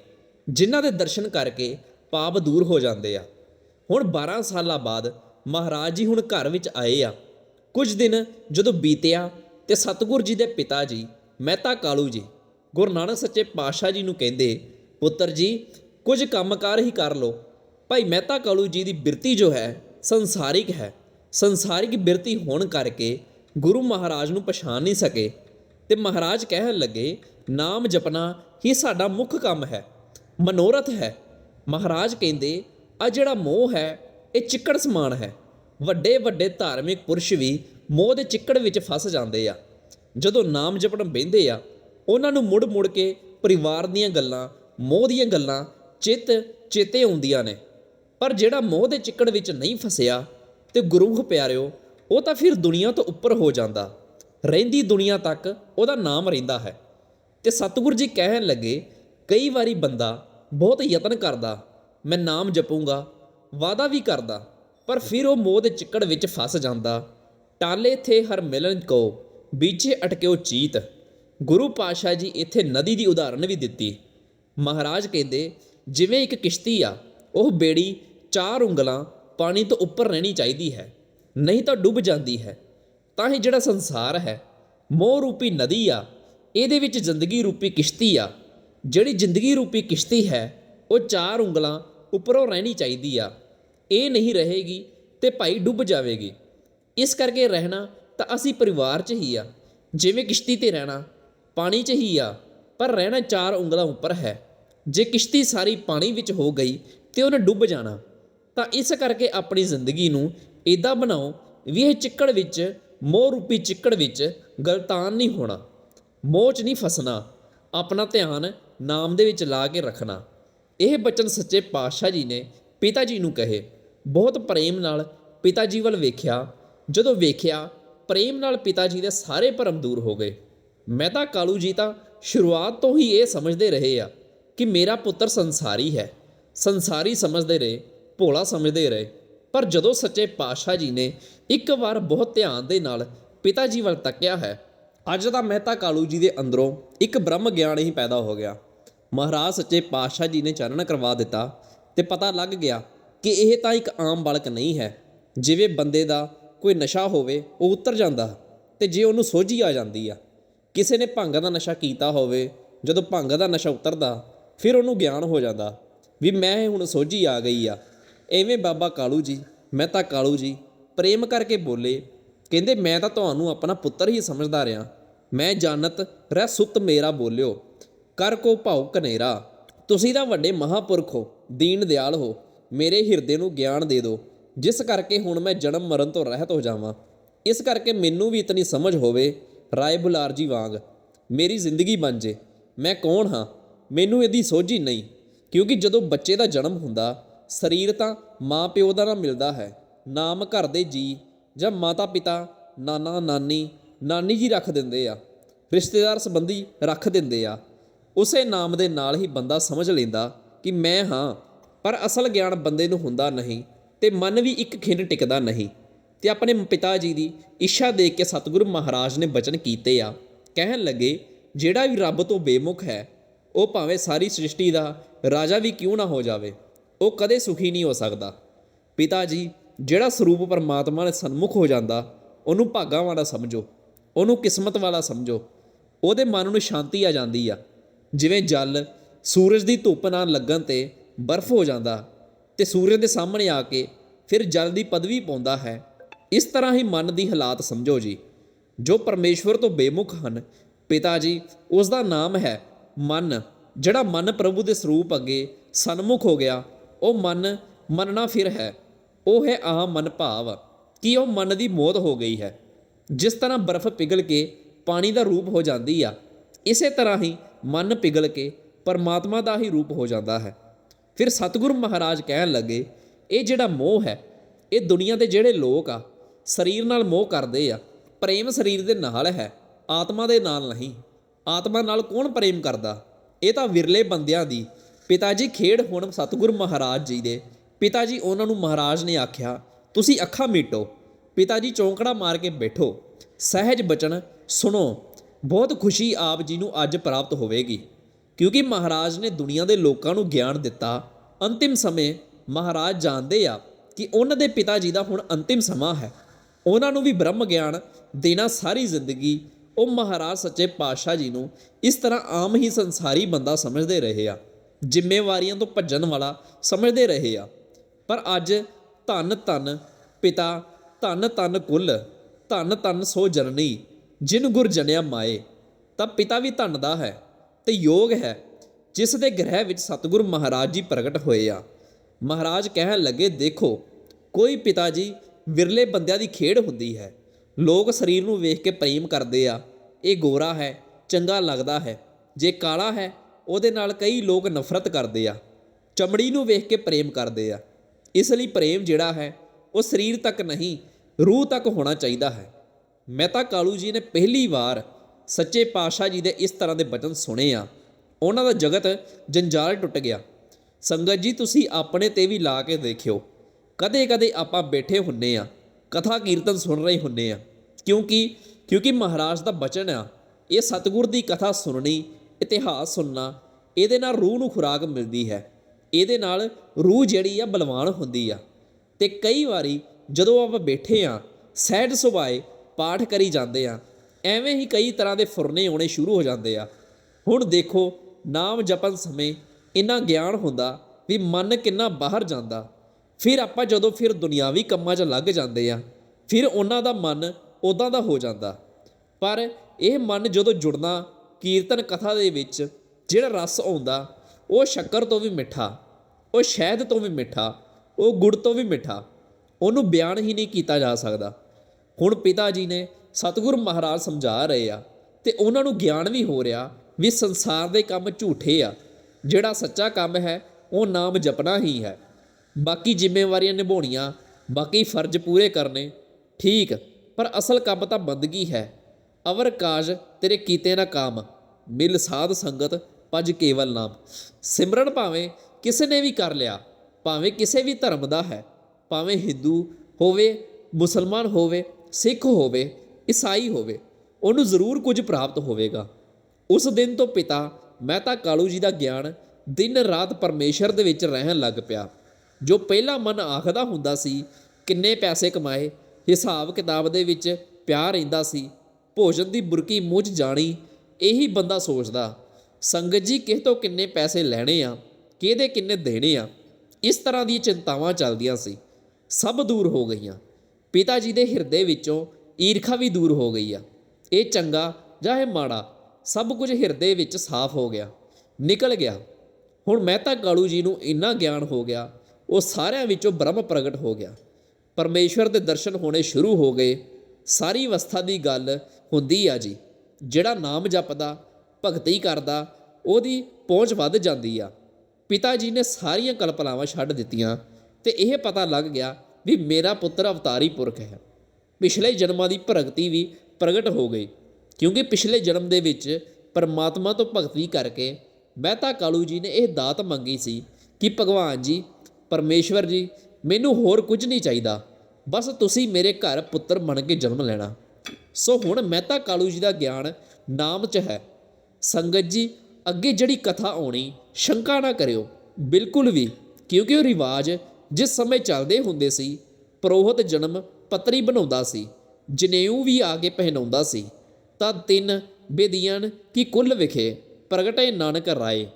ਜਿਨ੍ਹਾਂ ਦੇ ਦਰਸ਼ਨ ਕਰਕੇ ਪਾਪ ਦੂਰ ਹੋ ਜਾਂਦੇ ਆ। ਹੁਣ 12 ਸਾਲਾਂ ਬਾਅਦ ਮਹਾਰਾਜ ਜੀ ਹੁਣ ਘਰ ਵਿੱਚ ਆਏ ਆ। ਕੁਝ ਦਿਨ ਜਦੋਂ ਬੀਤਿਆ ਤੇ ਸਤਿਗੁਰ ਜੀ ਦੇ ਪਿਤਾ ਜੀ, ਮਹਿਤਾ ਕਾਲੂ ਜੀ, ਗੁਰੂ ਨਾਨਕ ਸੱਚੇ ਪਾਤਸ਼ਾਹ ਜੀ ਨੂੰ ਕਹਿੰਦੇ, ਪੁੱਤਰ ਜੀ, ਕੁਝ ਕੰਮਕਾਰ ਹੀ ਕਰ ਲੋ ਭਾਈ ਮਹਿਤਾ ਕਾਲੂ ਜੀ ਦੀ ਬਿਰਤੀ ਜੋ ਹੈ, ਸੰਸਾਰਿਕ ਹੈ। ਸੰਸਾਰਿਕ ਬਿਰਤੀ ਹੋਣ ਕਰਕੇ ਗੁਰੂ ਮਹਾਰਾਜ ਨੂੰ ਪਛਾਣ ਨਹੀਂ ਸਕੇ ਤੇ ਮਹਾਰਾਜ ਕਹਿਣ ਲੱਗੇ, ਨਾਮ ਜਪਣਾ ਹੀ ਸਾਡਾ ਮੁੱਖ ਕੰਮ ਹੈ, ਮਨੋਰਥ ਹੈ। ਮਹਾਰਾਜ ਕਹਿੰਦੇ, ਆ ਜਿਹੜਾ ਮੋਹ ਹੈ, ਇਹ ਚਿੱਕੜ ਸਮਾਨ ਹੈ। ਵੱਡੇ ਵੱਡੇ ਧਾਰਮਿਕ ਪੁਰਸ਼ ਵੀ ਮੋਹ ਦੇ ਚਿੱਕੜ ਵਿੱਚ ਫਸ ਜਾਂਦੇ ਆ। ਜਦੋਂ ਨਾਮ ਜਪਣ ਬਹਿੰਦੇ ਆ, ਉਹਨਾਂ ਨੂੰ ਮੁੜ ਮੁੜ ਕੇ ਪਰਿਵਾਰ ਦੀਆਂ ਗੱਲਾਂ, ਮੋਹ ਦੀਆਂ ਗੱਲਾਂ ਚਿੱਤ ਚੇਤੇ ਆਉਂਦੀਆਂ ਨੇ। ਪਰ ਜਿਹੜਾ ਮੋਹ ਦੇ ਚਿੱਕੜ ਵਿੱਚ ਨਹੀਂ ਫਸਿਆ ਤੇ ਗੁਰੂ ਪਿਆਰਿਓ, ਉਹ ਤਾਂ ਫਿਰ ਦੁਨੀਆ ਤੋਂ ਉੱਪਰ ਹੋ ਜਾਂਦਾ। ਰਹਿੰਦੀ ਦੁਨੀਆ ਤੱਕ ਉਹਦਾ ਨਾਮ ਰਹਿੰਦਾ ਹੈ। ਤੇ ਸਤਿਗੁਰ ਜੀ ਕਹਿਣ ਲੱਗੇ, ਕਈ ਵਾਰੀ ਬੰਦਾ ਬਹੁਤ ਯਤਨ ਕਰਦਾ, ਮੈਂ ਨਾਮ ਜਪੂੰਗਾ ਵਾਦਾ ਵੀ ਕਰਦਾ, ਪਰ ਫਿਰ ਉਹ ਮੋਹ ਦੇ ਚਿੱਕੜ ਵਿੱਚ ਫਸ ਜਾਂਦਾ। ਟਾਲੇ ਥੇ ਹਰ ਮਿਲਨ ਕੋ ਵਿਚੇ ਅਟਕਿਓ ਚੀਤ। ਗੁਰੂ ਪਾਤਸ਼ਾਹ ਜੀ ਇੱਥੇ ਨਦੀ ਦੀ ਉਦਾਹਰਨ ਵੀ ਦਿੱਤੀ। ਮਹਾਰਾਜ ਕਹਿੰਦੇ, ਜਿਵੇਂ ਇੱਕ ਕਿਸ਼ਤੀ ਆ ਉਹ ਬੇੜੀ ਚਾਰ ਉਂਗਲਾਂ ਪਾਣੀ ਤੋਂ ਉੱਪਰ ਰਹਿਣੀ ਚਾਹੀਦੀ ਹੈ, ਨਹੀਂ ਤਾਂ ਡੁੱਬ ਜਾਂਦੀ ਹੈ। ਤਾਂ ਹੀ ਜਿਹੜਾ ਸੰਸਾਰ ਹੈ, ਮੋਹ ਰੂਪੀ ਨਦੀ ਆ, ਇਹਦੇ ਵਿੱਚ ਜ਼ਿੰਦਗੀ ਰੂਪੀ ਕਿਸ਼ਤੀ ਆ। ਜਿਹੜੀ ਜ਼ਿੰਦਗੀ ਰੂਪੀ ਕਿਸ਼ਤੀ ਹੈ, ਉਹ ਚਾਰ ਉਂਗਲਾਂ ਉੱਪਰੋਂ ਰਹਿਣੀ ਚਾਹੀਦੀ ਆ। ਇਹ ਨਹੀਂ ਰਹੇਗੀ ਤੇ ਭਾਈ ਡੁੱਬ ਜਾਵੇਗੀ। ਇਸ ਕਰਕੇ ਰਹਿਣਾ ਤਾਂ ਅਸੀਂ ਪਰਿਵਾਰ 'ਚ ਹੀ ਆ। ਜਿਵੇਂ ਕਿਸ਼ਤੀ ਤੇ ਰਹਿਣਾ, ਪਾਣੀ 'ਚ ਹੀ ਆ। ਪਰ ਰਹਿਣਾ ਚਾਰ ਉਂਗਲਾਂ ਉੱਪਰ ਹੈ। ਜੇ ਕਿਸ਼ਤੀ ਸਾਰੀ ਪਾਣੀ ਵਿੱਚ ਹੋ ਗਈ ਤੇ ਉਹਨੇ ਡੁੱਬ ਜਾਣਾ। ਤਾਂ ਇਸ ਕਰਕੇ ਆਪਣੀ ਜ਼ਿੰਦਗੀ ਨੂੰ ਇਦਾਂ ਬਣਾਓ ਵੀ ਇਹ ਚਿੱਕੜ ਵਿੱਚ, ਮੋਹ ਰੂਪੀ ਚਿੱਕੜ ਵਿੱਚ ਗਲਤਾਨ ਨਹੀਂ ਹੋਣਾ। ਮੋਹ 'ਚ ਨਹੀਂ ਫਸਣਾ। ਆਪਣਾ ਧਿਆਨ ਨਾਮ ਦੇ ਵਿੱਚ ਲਾ ਕੇ ਰੱਖਣਾ। ਇਹ ਬਚਨ ਸੱਚੇ ਪਾਤਸ਼ਾਹ ਜੀ ਨੇ ਪਿਤਾ ਜੀ ਨੂੰ ਕਹੇ। ਬਹੁਤ ਪ੍ਰੇਮ ਨਾਲ ਪਿਤਾ ਜੀ ਵੱਲ ਵੇਖਿਆ। ਜਦੋਂ ਵੇਖਿਆ, ਪ੍ਰੇਮ ਨਾਲ ਪਿਤਾ ਜੀ ਦੇ ਸਾਰੇ ਭਰਮ ਦੂਰ ਹੋ ਗਏ। ਮੈਂ ਤਾਂ ਕਾਲੂ ਜੀ ਤਾਂ ਸ਼ੁਰੂਆਤ ਤੋਂ ਹੀ ਇਹ ਸਮਝਦੇ ਰਹੇ ਆ ਕਿ ਮੇਰਾ ਪੁੱਤਰ ਸੰਸਾਰੀ ਹੈ। ਸੰਸਾਰੀ ਸਮਝਦੇ ਰਹੇ, ਭੋਲਾ ਸਮਝਦੇ ਰਹੇ। ਪਰ ਜਦੋਂ ਸੱਚੇ ਪਾਤਸ਼ਾਹ ਜੀ ਨੇ ਇੱਕ ਵਾਰ ਬਹੁਤ ਧਿਆਨ ਦੇ ਨਾਲ ਪਿਤਾ ਜੀ ਵੱਲ ਤੱਕਿਆ ਹੈ, ਅੱਜ ਦਾ ਮਹਿਤਾ ਕਾਲੂ ਜੀ ਦੇ ਅੰਦਰੋਂ ਇੱਕ ਬ੍ਰਹਮ ਗਿਆਨ ਹੀ ਪੈਦਾ ਹੋ ਗਿਆ। ਮਹਾਰਾਜ ਸੱਚੇ ਪਾਤਸ਼ਾਹ ਜੀ ਨੇ ਚਾਨਣ ਕਰਵਾ ਦਿੱਤਾ ਤੇ ਪਤਾ ਲੱਗ ਗਿਆ ਕਿ ਇਹ ਤਾਂ ਇੱਕ ਆਮ ਬਾਲਕ ਨਹੀਂ ਹੈ। ਜਿਵੇਂ ਬੰਦੇ ਦਾ ਕੋਈ ਨਸ਼ਾ ਹੋਵੇ, ਉਹ ਉਤਰ ਜਾਂਦਾ ਤੇ ਜੇ ਉਹਨੂੰ ਸੋਝੀ ਆ ਜਾਂਦੀ ਆ। ਕਿਸੇ ਨੇ ਭੰਗ ਦਾ ਨਸ਼ਾ ਕੀਤਾ ਹੋਵੇ, ਜਦੋਂ ਭੰਗ ਦਾ ਨਸ਼ਾ ਉਤਰਦਾ, ਫਿਰ ਉਹਨੂੰ ਗਿਆਨ ਹੋ ਜਾਂਦਾ। ਵੀ ਮੈਂ ਹੁਣ ਸੋਝੀ ਆ ਗਈ ਆ। ਐਵੇਂ ਬਾਬਾ ਕਾਲੂ ਜੀ, ਮੈਂ ਤਾਂ ਕਾਲੂ ਜੀ, ਪ੍ਰੇਮ ਕਰਕੇ ਬੋਲੇ, ਕਹਿੰਦੇ ਮੈਂ ਤਾਂ ਤੁਹਾਨੂੰ ਆਪਣਾ ਪੁੱਤਰ ਹੀ ਸਮਝਦਾ ਰਿਹਾ। ਮੈਂ ਜਾਣਤ, ਰਹਿ ਸੁੱਤ ਮੇਰਾ ਬੋਲਿਓ, ਕਰ ਕੋ ਭਾਉ ਕਨੇਰਾ ਤੁਸੀਂ ਤਾਂ ਵੱਡੇ ਮਹਾਪੁਰਖ ਹੋ, ਦੀਨ ਦਿਆਲ ਹੋ, ਮੇਰੇ ਹਿਰਦੇ ਨੂੰ ਗਿਆਨ ਦੇ ਦਿਓ। ਜਿਸ ਕਰਕੇ ਹੁਣ ਮੈਂ ਜਨਮ ਮਰਨ ਤੋਂ ਰਹਿਤ ਹੋ ਜਾਵਾਂ। ਇਸ ਕਰਕੇ ਮੈਨੂੰ ਵੀ ਇਤਨੀ ਸਮਝ ਹੋਵੇ, ਰਾਏ ਬੁਲਾਰ ਜੀ ਵਾਂਗ। ਮੇਰੀ ਜ਼ਿੰਦਗੀ ਬਣ ਜੇ। ਮੈਂ ਕੌਣ ਹਾਂ? ਮੈਨੂੰ ਇਹਦੀ ਸੋਝੀ ਨਹੀਂ। ਕਿਉਂਕਿ ਜਦੋਂ ਬੱਚੇ ਦਾ ਜਨਮ ਹੁੰਦਾ, ਸਰੀਰ ਤਾਂ ਮਾਂ ਪਿਓ ਦਾ ਨਾ ਮਿਲਦਾ ਹੈ। ਨਾਮ ਘਰ ਦੇ ਜੀ ਜਾਂ ਮਾਤਾ ਪਿਤਾ ਨਾਨਾ, ਨਾਨੀ ਨਾਨੀ ਜੀ ਰੱਖ ਦਿੰਦੇ ਆ, ਰਿਸ਼ਤੇਦਾਰ ਸੰਬੰਧੀ ਰੱਖ ਦਿੰਦੇ ਆ। ਉਸੇ ਨਾਮ ਦੇ ਨਾਲ ਹੀ ਬੰਦਾ ਸਮਝ ਲੈਂਦਾ ਕਿ ਮੈਂ ਹਾਂ, ਪਰ ਅਸਲ ਗਿਆਨ ਬੰਦੇ ਨੂੰ ਹੁੰਦਾ ਨਹੀਂ ਤੇ ਮਨ ਵੀ ਇੱਕ ਖਿੰਡ ਟਿਕਦਾ ਨਹੀਂ। ਤੇ ਆਪਣੇ ਪਿਤਾ ਜੀ ਦੀ ਇੱਛਾ ਦੇਖ ਕੇ ਸਤਿਗੁਰੂ ਮਹਾਰਾਜ ਨੇ ਬਚਨ ਕੀਤੇ ਆ। ਕਹਿਣ ਲੱਗੇ, ਜਿਹੜਾ ਵੀ ਰੱਬ ਤੋਂ ਬੇਮੁਖ ਹੈ, ਉਹ ਭਾਵੇਂ ਸਾਰੀ ਸ੍ਰਿਸ਼ਟੀ ਦਾ ਰਾਜਾ ਵੀ ਕਿਉਂ ਨਾ ਹੋ ਜਾਵੇ? ਉਹ ਕਦੇ ਸੁਖੀ ਨਹੀਂ ਹੋ ਸਕਦਾ। ਪਿਤਾ ਜੀ, ਜਿਹੜਾ ਸਰੂਪ ਪਰਮਾਤਮਾ ਦੇ ਸਨਮੁਖ ਹੋ ਜਾਂਦਾ, ਉਹਨੂੰ ਭਾਗਾਂ ਵਾਲਾ ਸਮਝੋ। ਉਹਨੂੰ ਕਿਸਮਤ ਵਾਲਾ ਸਮਝੋ। ਉਹਦੇ ਮਨ ਨੂੰ ਸ਼ਾਂਤੀ ਆ ਜਾਂਦੀ ਆ। ਜਿਵੇਂ ਜਲ ਸੂਰਜ ਦੀ ਧੁੱਪ ਨਾਲ ਲੱਗਣ ਤੇ ਬਰਫ਼ ਹੋ ਜਾਂਦਾ ਤੇ ਸੂਰਜ ਦੇ ਸਾਹਮਣੇ ਆ ਕੇ ਫਿਰ ਜਲ ਦੀ ਪਦਵੀ ਪਾਉਂਦਾ ਹੈ। ਇਸ ਤਰ੍ਹਾਂ ਹੀ ਮਨ ਦੀ ਹਾਲਾਤ ਸਮਝੋ ਜੀ। ਜੋ ਪਰਮੇਸ਼ਵਰ ਤੋਂ ਬੇਮੁਖ ਹਨ, ਪਿਤਾ ਜੀ ਉਸ ਦਾ ਨਾਮ ਹੈ ਮਨ। ਜਿਹੜਾ ਮਨ ਪ੍ਰਭੂ ਦੇ ਸਰੂਪ ਅੱਗੇ ਸਨਮੁਖ ਹੋ ਗਿਆ, ਉਹ ਮਨ ਮੰਨਣਾ ਫਿਰ ਹੈ। ਉਹ ਹੈ ਆਹ ਮਨ ਭਾਵ, ਕਿ ਉਹ ਮਨ ਦੀ ਮੌਤ ਹੋ ਗਈ ਹੈ। ਜਿਸ ਤਰ੍ਹਾਂ ਬਰਫ਼ ਪਿਘਲ ਕੇ ਪਾਣੀ ਦਾ ਰੂਪ ਹੋ ਜਾਂਦੀ ਆ, ਇਸੇ ਤਰ੍ਹਾਂ ਹੀ ਮਨ ਪਿਘਲ ਕੇ ਪਰਮਾਤਮਾ ਦਾ ਹੀ ਰੂਪ ਹੋ ਜਾਂਦਾ ਹੈ। ਫਿਰ ਸਤਿਗੁਰੂ ਮਹਾਰਾਜ ਕਹਿਣ ਲੱਗੇ, ਇਹ ਜਿਹੜਾ ਮੋਹ ਹੈ, ਇਹ ਦੁਨੀਆ ਦੇ ਜਿਹੜੇ ਲੋਕ ਆ, ਸਰੀਰ ਨਾਲ ਮੋਹ ਕਰਦੇ ਆ, ਪ੍ਰੇਮ ਸਰੀਰ ਦੇ ਨਾਲ ਹੈ, ਆਤਮਾ ਦੇ ਨਾਲ ਨਹੀਂ। ਆਤਮਾ ਨਾਲ ਕੌਣ ਪ੍ਰੇਮ ਕਰਦਾ? ਇਹ ਤਾਂ ਵਿਰਲੇ ਬੰਦਿਆਂ ਦੀ। ਪਿਤਾ ਜੀ, ਖੇਡ ਹੁਣ ਸਤਿਗੁਰੂ ਮਹਾਰਾਜ ਜੀ ਦੇ। ਪਿਤਾ ਜੀ, ਉਹਨਾਂ ਨੂੰ ਮਹਾਰਾਜ ਨੇ ਆਖਿਆ, ਤੁਸੀਂ ਅੱਖਾਂ ਮੀਟੋ। ਪਿਤਾ ਜੀ, ਚੌਂਕੜਾ ਮਾਰ ਕੇ ਬੈਠੋ। ਸਹਿਜ ਬਚਨ, ਸੁਣੋ। ਬਹੁਤ ਖੁਸ਼ੀ ਆਪ ਜੀ ਨੂੰ ਅੱਜ ਪ੍ਰਾਪਤ ਹੋਵੇਗੀ। ਕਿਉਂਕਿ ਮਹਾਰਾਜ ਨੇ ਦੁਨੀਆ ਦੇ ਲੋਕਾਂ ਨੂੰ ਗਿਆਨ ਦਿੱਤਾ। ਅੰਤਿਮ ਸਮੇਂ ਮਹਾਰਾਜ ਜਾਣਦੇ ਆ ਕਿ ਉਹਨਾਂ ਦੇ ਪਿਤਾ ਜੀ ਦਾ ਹੁਣ ਅੰਤਿਮ ਸਮਾਂ ਹੈ। ਉਹਨਾਂ ਨੂੰ ਵੀ ਬ੍ਰਹਮ ਗਿਆਨ ਦੇਣਾ ਸਾਰੀ ਜ਼ਿੰਦਗੀ ਉਹ ਮਹਾਰਾਜ ਸੱਚੇ ਪਾਤਸ਼ਾਹ ਜੀ ਨੂੰ ਇਸ ਤਰ੍ਹਾਂ ਆਮ ਹੀ ਸੰਸਾਰੀ ਬੰਦਾ ਸਮਝਦੇ ਰਹੇ ਆ, ਜ਼ਿੰਮੇਵਾਰੀਆਂ ਤੋਂ ਭੱਜਣ ਵਾਲਾ ਸਮਝਦੇ ਰਹੇ ਆ। ਪਰ ਅੱਜ ਧੰਨ ਧੰਨ ਪਿਤਾ, ਧੰਨ ਧੰਨ ਕੁੱਲ, ਧੰਨ ਧੰਨ ਸੋ ਜਨਨੀ, ਜਿਨ ਗੁਰ ਜਨਿਆ ਮਾਏ, ਤਾਂ ਪਿਤਾ ਵੀ ਧੰਨ ਦਾ ਹੈ ਤੇ ਯੋਗ ਹੈ, ਜਿਸ ਦੇ ਗ੍ਰਹਿ ਵਿੱਚ ਸਤਿਗੁਰ ਮਹਾਰਾਜ ਜੀ ਪ੍ਰਗਟ ਹੋਏ ਆ। ਮਹਾਰਾਜ ਕਹਿਣ ਲੱਗੇ, ਦੇਖੋ, ਕੋਈ ਪਿਤਾ ਜੀ ਵਿਰਲੇ ਬੰਦਿਆਂ ਦੀ ਖੇਡ ਹੁੰਦੀ ਹੈ ਲੋਕ ਸਰੀਰ ਨੂੰ ਵੇਖ ਕੇ ਪ੍ਰੇਮ ਕਰਦੇ ਆ। ਇਹ ਗੋਰਾ ਹੈ, ਚੰਗਾ ਲੱਗਦਾ ਹੈ। ਜੇ ਕਾਲਾ ਹੈ, ਉਹਦੇ ਨਾਲ ਕਈ ਲੋਕ ਨਫ਼ਰਤ ਕਰਦੇ ਆ। ਚਮੜੀ ਨੂੰ ਵੇਖ ਕੇ ਪ੍ਰੇਮ ਕਰਦੇ ਆ। ਇਸ ਲਈ ਪ੍ਰੇਮ ਜਿਹੜਾ ਹੈ, ਉਹ ਸਰੀਰ ਤੱਕ ਨਹੀਂ, ਰੂਹ ਤੱਕ ਹੋਣਾ ਚਾਹੀਦਾ ਹੈ। ਮਹਿਤਾ ਕਾਲੂ ਜੀ ਨੇ ਪਹਿਲੀ ਵਾਰ ਸੱਚੇ ਪਾਤਸ਼ਾਹ ਜੀ ਦੇ ਇਸ ਤਰ੍ਹਾਂ ਦੇ ਬਚਨ ਸੁਣੇ ਆ। ਉਹਨਾਂ ਦਾ ਜਗਤ ਜੰਜਾਲ ਟੁੱਟ ਗਿਆ। ਸੰਗਤ ਜੀ, ਤੁਸੀਂ ਆਪਣੇ ਤੇ ਵੀ ਲਾ ਕੇ ਦੇਖਿਓ। ਕਦੇ-ਕਦੇ ਆਪਾਂ ਬੈਠੇ ਹੁੰਨੇ ਆ। ਕਥਾ ਕੀਰਤਨ ਸੁਣ ਰਹੇ ਹੁੰਨੇ ਆ। ਕਿਉਂਕਿ ਕਿਉਂਕਿ ਮਹਾਰਾਜ ਦਾ ਬਚਨ ਆ, ਇਹ ਸਤਿਗੁਰ ਦੀ ਕਥਾ ਸੁਣਨੀ, ਇਤਿਹਾਸ ਸੁਣਨਾ, ਇਹਦੇ ਨਾਲ ਰੂਹ ਨੂੰ ਖੁਰਾਕ ਮਿਲਦੀ ਹੈ। ਇਹਦੇ ਨਾਲ ਰੂਹ ਜਿਹੜੀ ਆ ਬਲਵਾਨ ਹੁੰਦੀ ਆ। ਤੇ ਕਈ ਵਾਰੀ ਜਦੋਂ ਆਪਾਂ ਬੈਠੇ ਆ, ਸਹਿਜ ਸੁਭਾਏ ਪਾਠ ਕਰੀ ਜਾਂਦੇ ਆ, ਐਵੇਂ ਹੀ ਕਈ ਤਰ੍ਹਾਂ ਦੇ ਫੁਰਨੇ ਆਉਣੇ ਸ਼ੁਰੂ ਹੋ ਜਾਂਦੇ ਆ। ਹੁਣ ਦੇਖੋ, ਨਾਮ ਜਪਨ ਸਮੇਂ ਇੰਨਾ ਗਿਆਨ ਹੁੰਦਾ ਵੀ ਮਨ ਕਿੰਨਾ ਬਾਹਰ ਜਾਂਦਾ। ਫਿਰ ਆਪਾਂ ਜਦੋਂ ਫਿਰ ਦੁਨਿਆਵੀ ਕੰਮਾਂ 'ਚ ਲੱਗ ਜਾਂਦੇ ਆ, ਫਿਰ ਉਹਨਾਂ ਦਾ ਮਨ ਉਦਾਂ ਦਾ ਹੋ ਜਾਂਦਾ। ਪਰ ਇਹ ਮਨ ਜਦੋਂ ਜੁੜਨਾ ਕੀਰਤਨ ਕਥਾ ਦੇ ਵਿੱਚ ਜਿਹੜਾ ਰਸ ਆਉਂਦਾ, ਉਹ ਸ਼ੱਕਰ ਤੋਂ ਵੀ ਮਿੱਠਾ, ਉਹ ਸ਼ਹਿਦ ਤੋਂ ਵੀ ਮਿੱਠਾ, ਉਹ ਗੁੜ ਤੋਂ ਵੀ ਮਿੱਠਾ, ਉਹਨੂੰ ਬਿਆਨ ਹੀ ਨਹੀਂ ਕੀਤਾ ਜਾ ਸਕਦਾ। ਹੁਣ ਪਿਤਾ ਜੀ ਨੇ ਸਤਿਗੁਰੂ ਮਹਾਰਾਜ ਸਮਝਾ ਰਹੇ ਆ ਤੇ ਉਹਨਾਂ ਨੂੰ ਗਿਆਨ ਵੀ ਹੋ ਰਿਹਾ ਵੀ ਸੰਸਾਰ ਦੇ ਕੰਮ ਝੂਠੇ ਆ। ਜਿਹੜਾ ਸੱਚਾ ਕੰਮ ਹੈ, ਉਹ ਨਾਮ ਜਪਣਾ ਹੀ ਹੈ। ਬਾਕੀ ਜ਼ਿੰਮੇਵਾਰੀਆਂ ਨਿਭਾਉਣੀਆਂ, ਬਾਕੀ ਫਰਜ਼ ਪੂਰੇ ਕਰਨੇ, ਠੀਕ, ਪਰ ਅਸਲ ਕੰਮ ਤਾਂ ਬੰਦਗੀ ਹੈ। ਅਵਰ ਕਾਜ ਤੇਰੇ ਕੀਤੇ ਨਾ ਕਾਮ, ਮਿਲ ਸਾਧ ਸੰਗਤ ਪਜ ਕੇਵਲ ਨਾਮ। ਸਿਮਰਨ ਭਾਵੇਂ ਕਿਸੇ ਨੇ ਵੀ ਕਰ ਲਿਆ, ਭਾਵੇਂ ਕਿਸੇ ਵੀ ਧਰਮ ਦਾ ਹੈ, ਭਾਵੇਂ ਹਿੰਦੂ ਹੋਵੇ, ਮੁਸਲਮਾਨ ਹੋਵੇ, ਸਿੱਖ ਹੋਵੇ, ਈਸਾਈ ਹੋਵੇ, ਉਹਨੂੰ ਜ਼ਰੂਰ ਕੁਝ ਪ੍ਰਾਪਤ ਹੋਵੇਗਾ। ਉਸ ਦਿਨ ਤੋਂ ਪਿਤਾ ਮਹਿਤਾ ਕਾਲੂ ਜੀ ਦਾ ਗਿਆਨ ਦਿਨ ਰਾਤ ਪਰਮੇਸ਼ਰ ਦੇ ਵਿੱਚ ਰਹਿਣ ਲੱਗ ਪਿਆ। ਜੋ ਪਹਿਲਾ ਮਨ ਆਖਦਾ ਹੁੰਦਾ ਸੀ, ਕਿੰਨੇ ਪੈਸੇ ਕਮਾਏ, ਹਿਸਾਬ ਕਿਤਾਬ ਦੇ ਵਿੱਚ ਪਿਆ ਰਹਿੰਦਾ ਸੀ, ਭੋਜਨ ਦੀ ਬੁਰਕੀ ਮੂੰਹ 'ਚ ਜਾਣੀ, ਇਹੀ ਬੰਦਾ ਸੋਚਦਾ, ਸੰਗਤ ਜੀ ਕਿਸ ਤੋਂ ਕਿੰਨੇ ਪੈਸੇ ਲੈਣੇ ਆ, ਕਿਹਦੇ ਕਿੰਨੇ ਦੇਣੇ ਆ? ਇਸ ਤਰ੍ਹਾਂ ਦੀਆਂ ਚਿੰਤਾਵਾਂ ਚੱਲਦੀਆਂ ਸੀ। ਸਭ ਦੂਰ ਹੋ ਗਈਆਂ। ਪਿਤਾ ਜੀ ਦੇ ਹਿਰਦੇ ਵਿੱਚੋਂ ਈਰਖਾ ਵੀ ਦੂਰ ਹੋ ਗਈ ਆ। ਇਹ ਚੰਗਾ ਜਾਂ ਇਹ ਮਾੜਾ, ਸਭ ਕੁਝ ਹਿਰਦੇ ਵਿੱਚ ਸਾਫ਼ ਹੋ ਗਿਆ। ਨਿਕਲ ਗਿਆ। ਹੁਣ ਮਹਿਤਾ ਕਾਲੂ ਜੀ ਨੂੰ ਇੰਨਾ ਗਿਆਨ ਹੋ ਗਿਆ ਉਹ ਸਾਰਿਆਂ ਵਿੱਚੋਂ ਬ੍ਰਹਮ ਪ੍ਰਗਟ ਹੋ ਗਿਆ। ਪਰਮੇਸ਼ਵਰ ਦੇ ਦਰਸ਼ਨ ਹੋਣੇ ਸ਼ੁਰੂ ਹੋ ਗਏ। ਸਾਰੀ ਅਵਸਥਾ ਦੀ ਗੱਲ ਹੁੰਦੀ ਆ ਜੀ। ਜਿਹੜਾ ਨਾਮ ਜਪਦਾ, ਭਗਤੀ ਕਰਦਾ, ਉਹਦੀ ਪਹੁੰਚ ਵੱਧ ਜਾਂਦੀ ਆ। ਪਿਤਾ ਜੀ ਨੇ ਸਾਰੀਆਂ ਕਲਪਨਾਵਾਂ ਛੱਡ ਦਿੱਤੀਆਂ ਤੇ ਇਹ ਪਤਾ ਲੱਗ ਗਿਆ ਵੀ ਮੇਰਾ ਪੁੱਤਰ ਅਵਤਾਰੀ ਪੁਰਖ ਹੈ। ਪਿਛਲੇ ਜਨਮਾਂ ਦੀ ਭਗਤੀ ਵੀ ਪ੍ਰਗਟ ਹੋ ਗਈ। ਕਿਉਂਕਿ ਪਿਛਲੇ ਜਨਮ ਦੇ ਵਿੱਚ ਪਰਮਾਤਮਾ ਤੋਂ ਭਗਤੀ ਕਰਕੇ ਮਹਿਤਾ ਕਾਲੂ ਜੀ ਨੇ ਇਹ ਦਾਤ ਮੰਗੀ ਸੀ ਕਿ ਭਗਵਾਨ ਜੀ ਪਰਮੇਸ਼ਵਰ ਜੀ, ਮੈਨੂੰ ਹੋਰ ਕੁਝ ਨਹੀਂ ਚਾਹੀਦਾ। ਬਸ ਤੁਸੀਂ ਮੇਰੇ ਘਰ ਪੁੱਤਰ ਬਣ ਕੇ ਜਨਮ ਲੈਣਾ। ਸੋ ਹੁਣ ਮਹਿਤਾ ਕਾਲੂ ਜੀ ਦਾ ਗਿਆਨ ਨਾਮ 'ਚ ਹੈ। ਸੰਗਤ ਜੀ, ਅੱਗੇ ਜਿਹੜੀ ਕਥਾ ਆਉਣੀ, ਸ਼ੰਕਾ ਨਾ ਕਰਿਓ। ਬਿਲਕੁਲ ਵੀ, ਕਿਉਂਕਿ ਉਹ ਰਿਵਾਜ ਜਿਸ ਸਮੇਂ ਚੱਲਦੇ ਹੁੰਦੇ ਸੀ, ਪ੍ਰੋਹਤ ਜਨਮ ਪੱਤਰੀ ਬਣਾਉਂਦਾ ਸੀ, ਜਨੇਊ ਵੀ ਆ ਕੇ ਪਹਿਨਾਉਂਦਾ ਸੀ ਤਾਂ ਤਿੰਨ ਬੇਦੀਆਂ ਕੀ ਕੁੱਲ ਵਿਖੇ ਪ੍ਰਗਟੇ ਨਾਨਕ ਰਾਏ।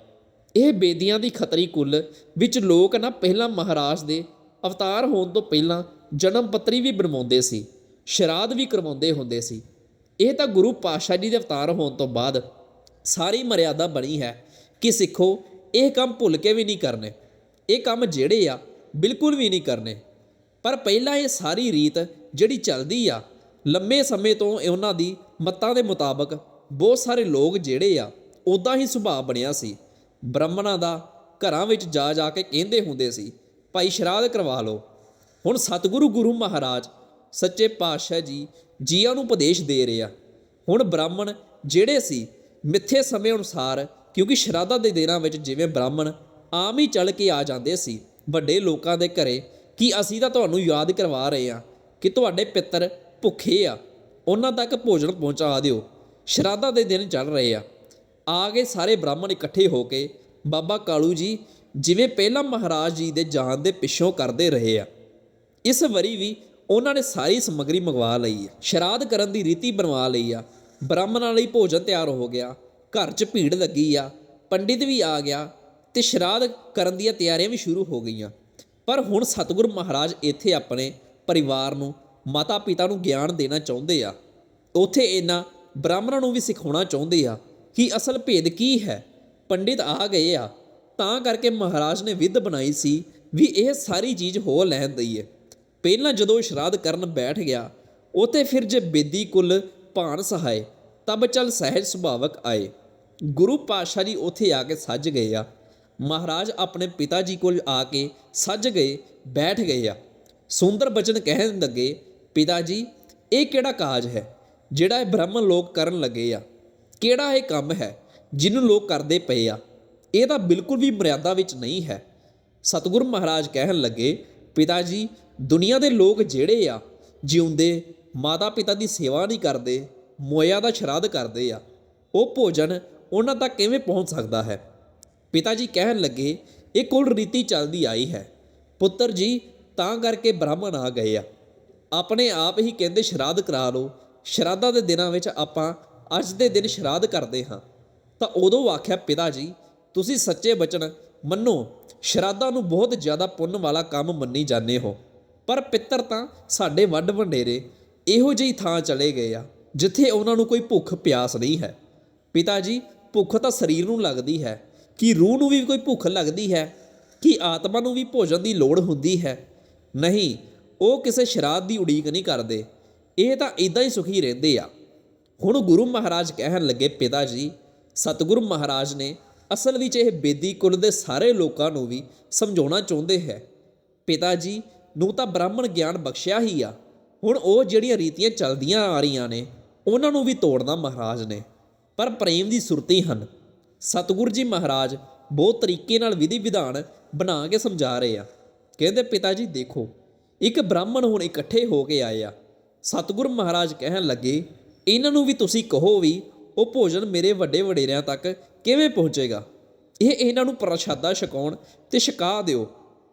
ਇਹ ਬੇਦੀਆਂ ਦੀ ਖਤਰੀ ਕੁੱਲ ਵਿੱਚ ਲੋਕ ਨਾ ਪਹਿਲਾਂ ਮਹਾਰਾਜ ਦੇ ਅਵਤਾਰ ਹੋਣ ਤੋਂ ਪਹਿਲਾਂ ਜਨਮ ਪੱਤਰੀ ਵੀ ਬਣਵਾਉਂਦੇ ਸੀ, ਸ਼ਰਾਧ ਵੀ ਕਰਵਾਉਂਦੇ ਹੁੰਦੇ ਸੀ। ਇਹ ਤਾਂ ਗੁਰੂ ਪਾਤਸ਼ਾਹ ਜੀ ਦੇ ਅਵਤਾਰ ਹੋਣ ਤੋਂ ਬਾਅਦ ਸਾਰੀ ਮਰਿਆਦਾ ਬਣੀ ਹੈ ਕਿ ਸਿੱਖੋ, ਇਹ ਕੰਮ ਭੁੱਲ ਕੇ ਵੀ ਨਹੀਂ ਕਰਨੇ। ਇਹ ਕੰਮ ਜਿਹੜੇ ਆ, ਬਿਲਕੁਲ ਵੀ ਨਹੀਂ ਕਰਨੇ। ਪਰ ਪਹਿਲਾਂ ਇਹ ਸਾਰੀ ਰੀਤ ਜਿਹੜੀ ਚੱਲਦੀ ਆ, ਲੰਮੇ ਸਮੇਂ ਤੋਂ ਉਹਨਾਂ ਦੀ ਮੱਤਾਂ ਦੇ ਮੁਤਾਬਕ ਬਹੁਤ ਸਾਰੇ ਲੋਕ ਜਿਹੜੇ ਆ ਉਦਾਂ ਹੀ ਸੁਭਾਅ ਬਣਿਆ ਸੀ। ਬ੍ਰਾਹਮਣਾਂ ਦਾ ਘਰਾਂ ਵਿੱਚ ਜਾ ਜਾ ਕੇ ਕਹਿੰਦੇ ਹੁੰਦੇ ਸੀ, ਭਾਈ ਸ਼ਰਾਧ ਕਰਵਾ ਲਓ। ਹੁਣ ਸਤਿਗੁਰੂ ਗੁਰੂ ਮਹਾਰਾਜ ਸੱਚੇ ਪਾਤਸ਼ਾਹ ਜੀ ਜੀਆਂ ਨੂੰ ਉਪਦੇਸ਼ ਦੇ ਰਹੇ ਆ। ਹੁਣ ਬ੍ਰਾਹਮਣ ਜਿਹੜੇ ਸੀ, ਮਿੱਥੇ ਸਮੇਂ ਅਨੁਸਾਰ ਕਿਉਂਕਿ ਸ਼ਰਾਧਾਂ ਦੇ ਦਿਨਾਂ ਵਿੱਚ ਜਿਵੇਂ ਬ੍ਰਾਹਮਣ ਆਮ ਹੀ ਚੱਲ ਕੇ ਆ ਜਾਂਦੇ ਸੀ, ਵੱਡੇ ਲੋਕਾਂ ਦੇ ਘਰੇ, ਕਿ ਅਸੀਂ ਤਾਂ ਤੁਹਾਨੂੰ ਯਾਦ ਕਰਵਾ ਰਹੇ ਹਾਂ ਕਿ ਤੁਹਾਡੇ ਪਿੱਤਰ ਭੁੱਖੇ ਆ, ਉਹਨਾਂ ਤੱਕ ਭੋਜਨ ਪਹੁੰਚਾ ਦਿਓ। ਸ਼ਰਾਧਾਂ ਦੇ ਦਿਨ ਚੱਲ ਰਹੇ ਆ। ਆ ਗਏ ਸਾਰੇ ਬ੍ਰਾਹਮਣ ਇਕੱਠੇ ਹੋ ਕੇ ਬਾਬਾ ਕਾਲੂ ਜੀ ਜਿਵੇਂ ਪਹਿਲਾਂ ਮਹਾਰਾਜ ਜੀ ਦੇ ਜਾਣ ਦੇ ਪਿੱਛੋਂ ਕਰਦੇ ਰਹੇ ਆ। ਇਸ ਵਰੀ ਵੀ ਉਹਨਾਂ ਨੇ ਸਾਰੀ ਸਮੱਗਰੀ ਮੰਗਵਾ ਲਈ ਹੈ ਸ਼ਰਾਧ ਕਰਨ ਦੀ ਰੀਤੀ ਬਣਵਾ ਲਈ ਆ। ਬ੍ਰਾਹਮਣਾਂ ਲਈ ਭੋਜਨ ਤਿਆਰ ਹੋ ਗਿਆ। ਘਰ 'ਚ ਭੀੜ ਲੱਗੀ ਆ। ਪੰਡਿਤ ਵੀ ਆ ਗਿਆ ਤੇ ਸ਼ਰਾਧ ਕਰਨ ਦੀਆਂ ਤਿਆਰੀਆਂ ਵੀ ਸ਼ੁਰੂ ਹੋ ਗਈਆਂ। ਪਰ ਹੁਣ ਸਤਿਗੁਰ ਮਹਾਰਾਜ ਇੱਥੇ ਆਪਣੇ ਪਰਿਵਾਰ ਨੂੰ ਮਾਤਾ ਪਿਤਾ ਨੂੰ ਗਿਆਨ ਦੇਣਾ ਚਾਹੁੰਦੇ ਆ। ਉਥੇ ਇਹਨਾਂ ਬ੍ਰਾਹਮਣਾਂ ਨੂੰ ਵੀ ਸਿਖਾਉਣਾ ਚਾਹੁੰਦੇ ਆ ਕਿ ਅਸਲ ਭੇਦ ਕੀ ਹੈ? ਪੰਡਿਤ ਆ ਗਏ ਆ। ਤਾਂ ਕਰਕੇ ਮਹਾਰਾਜ ਨੇ ਵਿਧ ਬਣਾਈ ਸੀ ਵੀ ਇਹ ਸਾਰੀ ਚੀਜ਼ ਹੋ ਲੈਣ ਦਈਏ। ਪਹਿਲਾਂ ਜਦੋਂ ਉਹ ਕਰਨ ਬੈਠ ਗਿਆ ਉਤੇ ਫਿਰ ਜੇ ਬੇਦੀ ਕੁਲ ਭਾਨ ਸਹਾਏ, ਤਬ ਚਲ ਸਹਿਜ ਸੁਭਾਵਕ ਆਏ। ਗੁਰੂ ਪਾਤਸ਼ਾਹ ਜੀ ਉਥੇ ਆ ਕੇ ਸੱਜ ਗਏ ਆ। ਮਹਾਰਾਜ ਆਪਣੇ ਪਿਤਾ ਜੀ ਕੋਲ ਆ ਕੇ ਸੱਜ ਗਏ, ਬੈਠ ਗਏ ਆ। ਸੁੰਦਰ ਬਚਨ ਕਹਿਣ ਲੱਗੇ, ਪਿਤਾ ਜੀ, ਇਹ ਕਿਹੜਾ ਕਾਜ ਹੈ, ਜਿਹੜਾ ਇਹ ਬ੍ਰਾਹਮਣ ਲੋਕ ਕਰਨ ਲੱਗੇ ਆ? ਕਿਹੜਾ ਇਹ ਕੰਮ ਹੈ ਜਿਹਨੂੰ ਲੋਕ ਕਰਦੇ ਪਏ ਆ? ਇਹ ਤਾਂ ਬਿਲਕੁਲ ਵੀ ਮਰਿਆਦਾ ਵਿੱਚ ਨਹੀਂ ਹੈ। ਸਤਿਗੁਰ ਮਹਾਰਾਜ ਕਹਿਣ ਲੱਗੇ, ਪਿਤਾ ਜੀ, ਦੁਨੀਆ ਦੇ ਲੋਕ ਜਿਹੜੇ ਆ, ਜਿਉਂਦੇ ਮਾਤਾ ਪਿਤਾ ਦੀ ਸੇਵਾ ਨਹੀਂ ਕਰਦੇ, ਮੋਇਆ ਦਾ ਸ਼ਰਾਧ ਕਰਦੇ ਆ, ਉਹ ਭੋਜਨ ਉਹਨਾਂ ਤੱਕ ਕਿਵੇਂ ਪਹੁੰਚ ਸਕਦਾ ਹੈ? ਪਿਤਾ ਜੀ ਕਹਿਣ ਲੱਗੇ, ਇਹ ਕੁਲ ਰੀਤੀ ਚੱਲਦੀ ਆਈ ਹੈ। ਪੁੱਤਰ ਜੀ, ਤਾਂ ਕਰਕੇ ਬ੍ਰਾਹਮਣ ਆ ਗਏ ਆ। ਆਪਣੇ ਆਪ ਹੀ ਕਹਿੰਦੇ ਸ਼ਰਾਧ ਕਰਾ ਲਓ। ਸ਼ਰਾਧਾਂ ਦੇ ਦਿਨਾਂ ਵਿੱਚ ਆਪਾਂ ਅੱਜ ਦੇ ਦਿਨ ਸ਼ਰਾਧ ਕਰਦੇ ਹਾਂ। ਤਾਂ ਉਦੋਂ ਆਖਿਆ, ਪਿਤਾ ਜੀ, ਤੁਸੀਂ ਸੱਚੇ ਬਚਨ ਮੰਨੋ, ਸ਼ਰਾਧਾਂ ਨੂੰ ਬਹੁਤ ਜ਼ਿਆਦਾ ਪੁੰਨ ਵਾਲਾ ਕੰਮ ਮੰਨੀ ਜਾਂਦੇ ਹੋ। ਪਰ ਪਿੱਤਰ ਤਾਂ ਸਾਡੇ ਵੱਡ ਵੰਡੇਰੇ ਇਹੋ ਜਿਹੀ ਥਾਂ ਚਲੇ ਗਏ ਆ, ਜਿੱਥੇ ਉਹਨਾਂ ਨੂੰ ਕੋਈ ਭੁੱਖ ਪਿਆਸ ਨਹੀਂ ਹੈ। ਪਿਤਾ ਜੀ, ਭੁੱਖ ਤਾਂ ਸਰੀਰ ਨੂੰ ਲੱਗਦੀ ਹੈ। ਕਿ ਰੂਹ ਨੂੰ ਵੀ ਕੋਈ ਭੁੱਖ ਲੱਗਦੀ ਹੈ? ਕਿ ਆਤਮਾ ਨੂੰ ਵੀ ਭੋਜਨ ਦੀ ਲੋੜ ਹੁੰਦੀ ਹੈ? ਨਹੀਂ, ਉਹ ਕਿਸੇ ਸ਼ਰਾਧ ਦੀ ਉਡੀਕ ਨਹੀਂ ਕਰਦੇ। ਇਹ ਤਾਂ ਇਦਾਂ ਹੀ ਸੁਖੀ ਰਹਿੰਦੇ ਆ। ਹੁਣ ਗੁਰੂ ਮਹਾਰਾਜ ਕਹਿਣ ਲੱਗੇ, ਪਿਤਾ ਜੀ, ਸਤਿਗੁਰੂ ਮਹਾਰਾਜ ਨੇ ਅਸਲ ਵਿੱਚ ਇਹ ਬੇਦੀ ਕੁਲ ਦੇ ਸਾਰੇ ਲੋਕਾਂ ਨੂੰ ਵੀ ਸਮਝਾਉਣਾ ਚਾਹੁੰਦੇ ਹੈ। ਪਿਤਾ ਜੀ, ਨੂੰ ਤਾਂ ਬ੍ਰਾਹਮਣ ਗਿਆਨ ਬਖਸ਼ਿਆ ਹੀ ਆ। ਹੁਣ ਉਹ ਜਿਹੜੀਆਂ ਰੀਤੀਆਂ ਚੱਲਦੀਆਂ ਆ ਰਹੀਆਂ ਨੇ, ਉਹਨਾਂ ਨੂੰ ਵੀ ਤੋੜਨਾ ਮਹਾਰਾਜ ਨੇ। ਪਰ ਪ੍ਰੇਮ ਦੀ ਸੁਰਤੀ ਹਨ। ਸਤਿਗੁਰੂ ਜੀ ਮਹਾਰਾਜ ਬਹੁਤ ਤਰੀਕੇ ਨਾਲ ਵਿਧੀ ਵਿਧਾਨ ਬਣਾ ਕੇ ਸਮਝਾ ਰਹੇ ਆ। ਕਹਿੰਦੇ, ਪਿਤਾ ਜੀ, ਦੇਖੋ, ਇੱਕ ਬ੍ਰਾਹਮਣ ਹੁਣ ਇਕੱਠੇ ਹੋ ਕੇ ਆਏ ਆ। ਸਤਿਗੁਰ ਮਹਾਰਾਜ ਕਹਿਣ ਲੱਗੇ ਇਹਨਾਂ ਨੂੰ ਵੀ ਤੁਸੀਂ ਕਹੋ ਵੀ ਉਹ ਭੋਜਨ ਮੇਰੇ ਵੱਡੇ ਵਡੇਰਿਆਂ ਤੱਕ ਕਿਵੇਂ ਪਹੁੰਚੇਗਾ? ਇਹ ਇਹਨਾਂ ਨੂੰ ਪ੍ਰਸ਼ਾਦਾ ਛਕਾਉਣ ਤੇ ਛਕਾ ਦਿਓ।